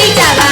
Tita.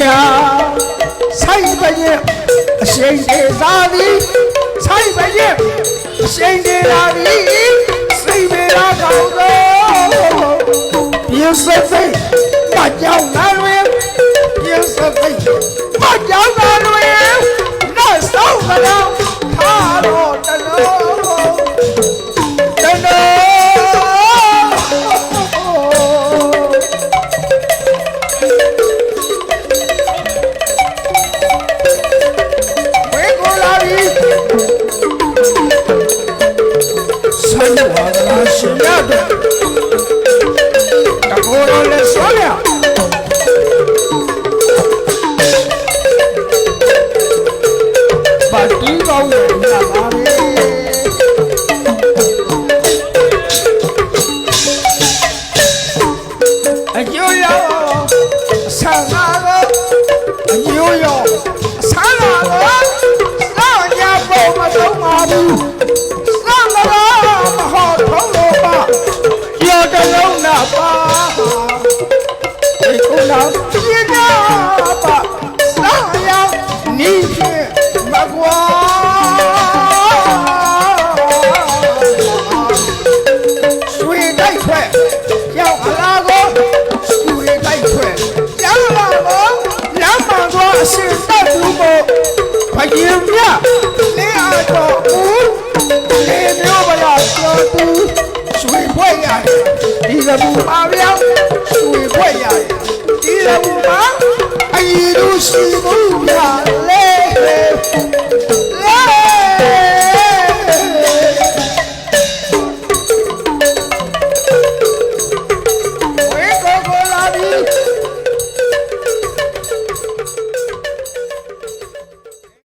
ညာဆိုင်ပရင်အရှိန်သေးစားသည်ဆိုင်ပရင်အရှိန်သေးလာသည်စိတ်မေရာကောင်းသော Apaixonado Agora olha só, né? olha Batida, olha ရဘူးပါဗျာသူခွက်ရရတီးရဘူးပါအရင်တို့ရှိဘူးလားလေ